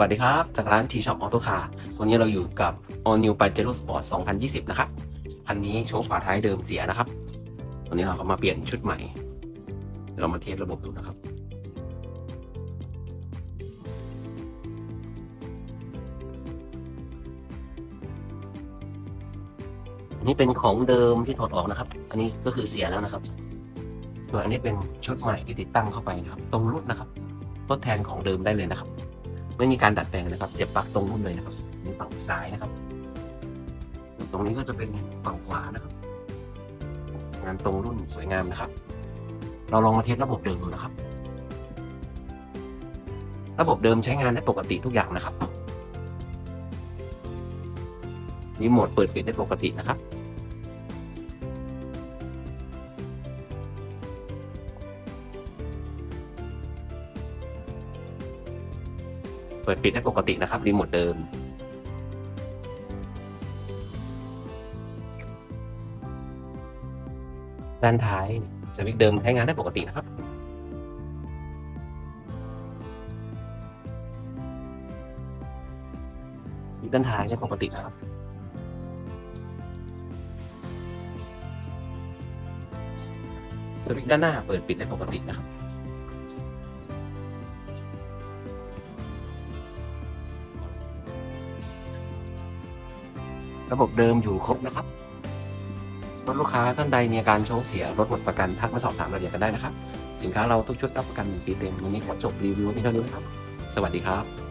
วัสดีครับ จากร้าน T Shop Auto Car วันนี้เราอยู่กับ All New Pajero Sport 2020 นะครับ คันนี้โชว์ฝาท้ายเดิมเสียนะครับ วันนี้เราก็มาเปลี่ยนชุดใหม่ เรามาเทสระบบดูนะครับอันนี้เป็นของเดิมที่ถอดออกนะครับ อันนี้ก็คือเสียแล้วนะครับ ส่วนอันนี้เป็นชุดใหม่ที่ติดตั้งเข้าไปนะครับ ตรงรุ่นนะครับ ทดแทนของเดิมได้เลยนะครับ ไม่มีการดัดแปลงนะครับ เสียบปลั๊กตรงรุ่นเลยนะครับนี่ฝั่งซ้ายนะครับ ตรงนี้ก็จะเป็นฝั่งขวานะครับ งานตรงรุ่นสวยงามนะครับ เราลองมาเทสระบบเดิมดูนะครับ ระบบเดิมใช้งานได้ปกติทุกอย่างนะครับรีโมทเปิดปิดได้ปกตินะครับ ปิดปิดได้ปกตินะครับรีโมทเดิม ด้านท้ายสวิตช์เดิมใช้งานได้ปกตินะครับด้านท้ายได้ปกตินะครับสวิตช์ด้านหน้าเปิดปิดได้ปกตินะครับ ระบบเดิมอยู่ครบนะครับรถลูกค้าท่านใดมีอาการโชคเสียรถหมดประกันทักมาสอบถามรายละเอียดกันได้นะครับ สินค้าเราทุกชุดรับประกัน1ปีเต็มวันนี้ขอจบรีวิวที่เท่านี้นะครับ สวัสดีครับ